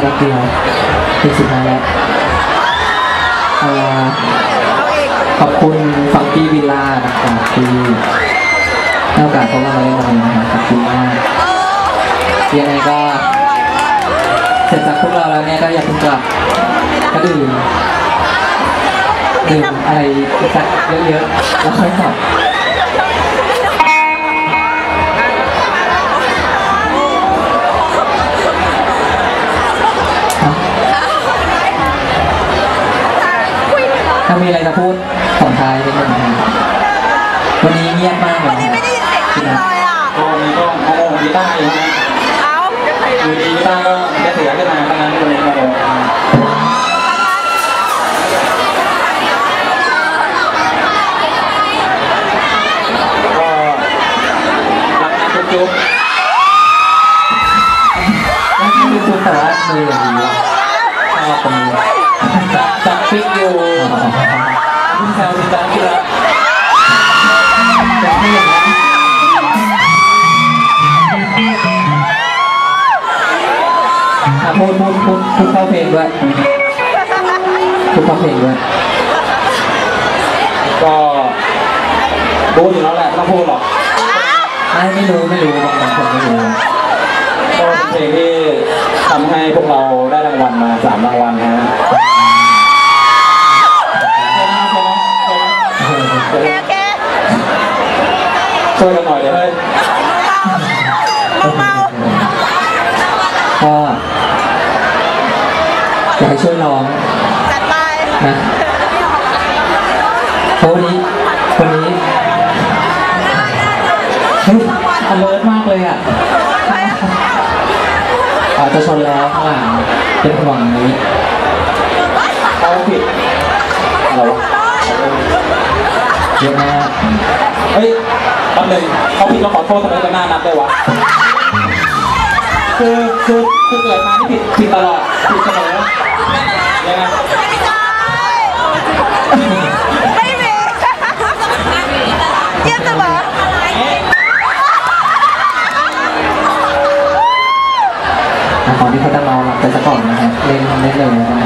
แป๊บเดียวเพลงสุดท้ายแล้วเอ่อขอบคุณฟังกี้วิลล่านะครับที่ให้โอกาสพวกเรามาเล่นวันนี้นะครับขอบคุณมากยังไงก็เสร็จจากพวกเราแล้วเนี่ยก็อย่าเพิ่งกลับก็ดื่มดื่มอะไรสักเยอะๆแล้วค่อยกลับ ถ้ามีอะไรจะพูดของท้ายนิดนึงนะครับวันนี้เงียบมากเลยวันนี้ไม่ได้ยินเสียงพี่เลยอะก็วันนี้ก็มาโมกีตาร์อยู่นะเอ้าอยู่ดีกี พูดพูดพูดพูดเข้าเพลงด้วยพูดเข้าเพลงด้วย ก็รู้อยู่แล้วแหละไม่ต้องพูดหรอกไม่ไม่รู้ไม่รู้บางบางคนไม่รู้ก็เป็นเพลงที่ทำให้พวกเราได้รางวัลมาสามรางวัลนะฮะใช่ไหมใช่ไหมใช่ไหมโอเคโอเคช่วยกันหน่อย อยากให้ช่วยร้องจัดไปนะเพราะวันนี้วันนี้เฮ้ย alert มากเลยอะอาจจะชนแล้วข้างหลังเป็นห่วงนี้เขาผิดอะไรวะเยอะมากเฮ้ยแป๊บนึงเขาผิดแล้วขอโทษทำไมจะหน้านับได้วะ คือคือคือเกิดมานี่ผิดผิดตลอดผิดเสมอยังไงไม่ได้ไม่มีเยี่ยมเสมออะก่อนที่เขาจะเมาหลับไปซะก่อนนะฮะเล่นเล่นเลยนะครับ